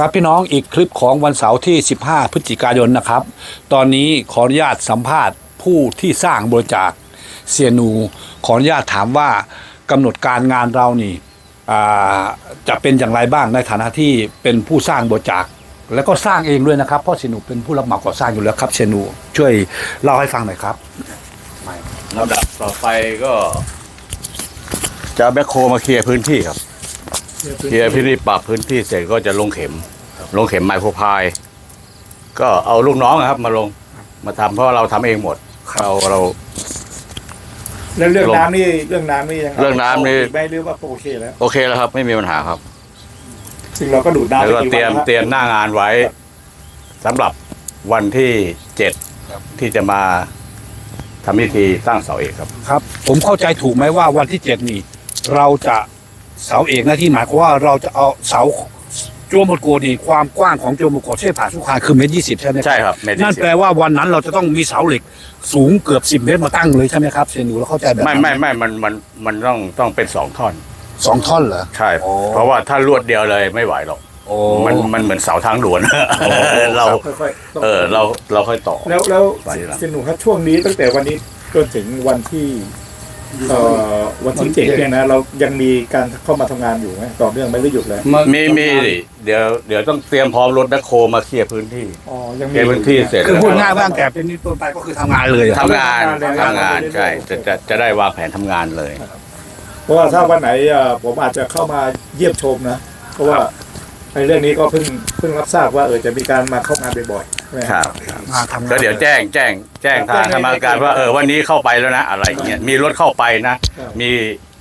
ครับพี่น้องอีกคลิปของวันเสาร์ที่ 15 พฤศจิกายนนะครับ ตอนนี้ขออนุญาตสัมภาษณ์ผู้ที่สร้างบริจาคเซียนู ขออนุญาตถามว่ากำหนดการงานเรานี่อ่าจะเป็นอย่างไรบ้างในฐานะที่เป็นผู้สร้างบริจาคแล้วก็สร้างเองด้วยนะครับเพราะเซียนูเป็นผู้รับเหมาก่อสร้างอยู่แล้วครับเซียนูช่วยเล่าให้ฟังหน่อยครับลำดับต่อไปก็ จะแบคโคมาเคลียร์พื้นที่ครับเคลียร์พื้นที่ปรับพื้นที่เสร็จก็จะลงเข็ม ลงเข็มไมโครพาย ก็เอาลูกน้องอะครับ มาลงมาทำเพราะเราทำเองหมดเราเรา แล้วเรื่องลงน้ำนี่เรื่องน้ำนี่ยังเรื่องน้ำนี่ไม่หรือว่าโอเคแล้วโอเคแล้วครับ ไม่มีปัญหาครับ ซึ่งเราก็ดูดน้ำแล้วก็ไปกี่เตรียมวันแล้วเตรียมหน้างานไว้สำหรับวันที่เจ็ดที่จะมาทำพิธีตั้งเสาเอกครับ ครับ ผมเข้าใจถูกไหมว่าวันที่เจ็ดนี่ เราจะเสาเอกหน้าที่หมายความว่าเราจะเอาเสา โจมโกดนี่ความกว้างของโจมโกดเส้นผ่าสุขานคือเมตรยี่สิบใช่ไหมใช่ครับเมตรนั่น20แปลว่าวันนั้นเราจะต้องมีเสาเหล็กสูงเกือบสิบเมตรมาตั้งเลยใช่ไหมครับเซนูเราเข้าใจแบบไม่นั้นไม่ไม่มันมันมันต้องต้องเป็นสองท่อนสองท่อนเหรอใช่โอ้เพราะว่าถ้ารวดเดียวเลยไม่ไหวหรอกโอ้มันมันเหมือนเสาทางด่วนเราค่อยๆต้องเออเราเราค่อยต่อ แล้วแล้วไปทีหลังสนุกครับช่วงนี้ตั้งแต่วันนี้จนถึงวันที่ เอ่อวันที่เจ็ดเนี่ยนะเรายังมีการเข้ามาทำงานอยู่ไหมต่อเนื่องไม่ได้หยุดเลยมีมีดิเดี๋ยวเดี๋ยวต้องเตรียมพร้อมรถแบคโคมาเคลียร์พื้นที่อ๋อยังเคมีลียร์พื้นที่เสร็จคือพูดง่ายว่าตั้งแต่เป็นนี้ต้นไปก็คือทำงานเลยอะทำงานทำทำงางานนใช่จะจะจะได้วางแผนทำงานเลย เพราะว่าถ้าวันไหนเอ่อผมอาจจะเข้ามาเยี่ยมชมนะ เพราะว่า ในเรื่องนี้ก็เพิ่งเพิ่งรับทราบว่าเออจะมีการมาเข้างานบ่อยๆใช่ไหมครับ มาทำงานก็เดี๋ยวแจ้งแจ้งแจ้งทางกรรมการว่าเออวันนี้เข้าไปแล้วนะ อะไรเงี้ยมีรถเข้าไปนะ มี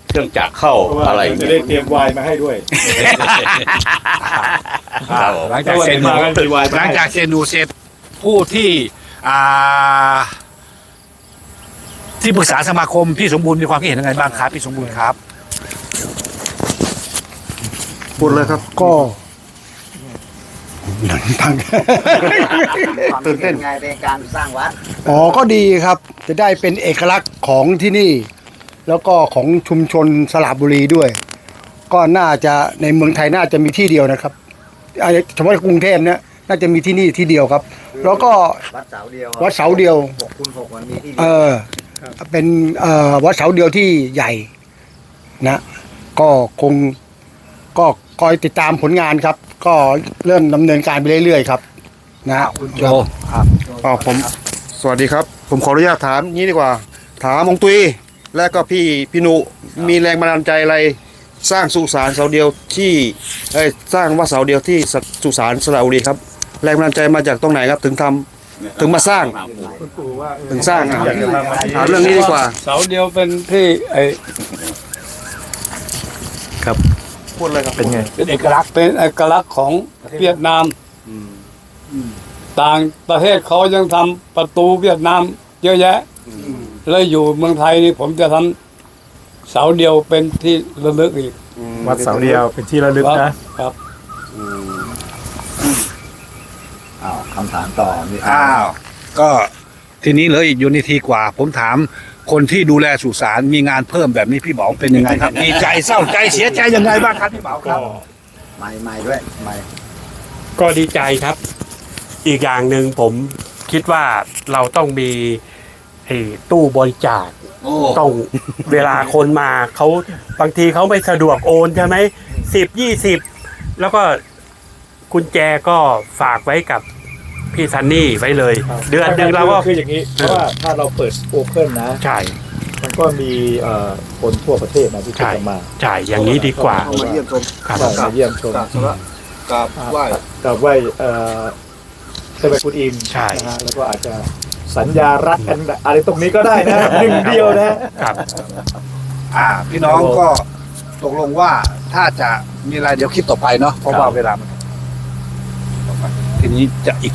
เครื่องจักรเข้าเพราะว่าอะไรจะเงี้ได้ยเตรียมไวน์มาให้ด้วยครับผม หลังจากเซนูมากันเป็นวายหลังจากเซนูเสร็จผู้ที่อ่าที่ปรึกษาสมาคมพี่สมบูรณ์มีความคิดเห็นยังไงบ้างครับพี่สมบูรณ์ครับ พูดเลยครับก็ ตื่นเต้นไงเป็นการสร้างวัดอ๋อก็ดีครับ จะได้เป็นเอกลักษณ์ของที่นี่ แล้วก็ของชุมชนสระบุรีด้วย ก็น่าจะในเมืองไทยน่าจะมีที่เดียวนะครับอาจจะเฉพาะกรุงเทพเนี่ยน่าจะมีที่นี่ที่เดียวครับ แล้วก็วัดเสาเดียววัดเสาเดียว หกคูณหกมันมีที่เอเดียวอเป็นเอ่อวัดเสาเดียวที่ใหญ่นะ ก็คงก็คอยติดตามผลงานครับ ก็เริ่มดำเนินการไปเรื่อยๆครับ นะโจครับอ๋อผมสวัสดีครับ ผมขออนุญาตถามงี้ดีกว่า ถามองตุยและก็พี่พี่นุมีแรงบันดาลใจอะไร สร้างสุสานเสาเดียวที่เอ้ยสร้างว่าเสาเดียวที่สสุสานสระบุรีครับ แรงบันดาลใจมาจากตรงไหนครับ ถึงทำถึงมาสร้างคุณปู่ว่าเออถึงสร้างอะอยากจะทำอันนี้ถามเรื่องนี้ดีกว่า เสาเดียวเป็นที่ไอ พูดเลยครับเป็นไง เป็นเอกลักษณ์เป็นเอกลักษณ์ของเวียดนามต่างประเทศเขายังทำประตูเวียดนาม เยอะแยะแล้วอยู่เมืองไทยนี่ผมจะทำเสาเดียวเป็นที่ระลึกอีกวัดเสาเดียวเป็นที่ระลึกนะ ครับอ้าวคำถามต่อมีอ้าว ก็ทีนี้เหลืออีกยูนิทีกว่า ผมถาม คนที่ดูแลสุสานมีงานเพิ่มแบบนี้พี่เบาเป็นยังไงครับดีใจเศร้าใจเสียใจยังไงบ้างครับพี่เบาครับ ใหม่ใหม่ด้วยใหม่ ก็ดีใจครับ อีกอย่างหนึ่งผมคิดว่าเราต้องมีไอ้ตู้บริจาค โอ้ ต้องเวลาคนมาเขาบางทีเขาไม่สะดวกโอนใช่ไหมสิบยี่สิบแล้วก็กุญแจก็ฝากไว้กับ พี่ซันนี่ไว้เลย เดือนหนึ่งเราก็ คืออย่างนี้เพราะว่าถ้าเราเปิดโอเพ่นนะ ใช่ มันก็มีเอ่อคนทั่วประเทศนะที่ใช่ จะมาใช่อย่างนี้ดีกว่า เข้ามาเยี่ยมชมครับได้มาเยี่ยมชมกับไหว้กับไหว้เอ่อเจ้าแม่คุณอิมใช่ นะฮะแล้วก็อาจจะสัญญารักกันอะไรตรงนี้ก็ได้นะหนึ่งเดียวนะ ครับ อ่า พี่น้องก็ตกลงว่าถ้าจะมีอะไรเดี๋ยวคลิปต่อไปเนาะเพราะว่าเวลามันทีนี้จะอีก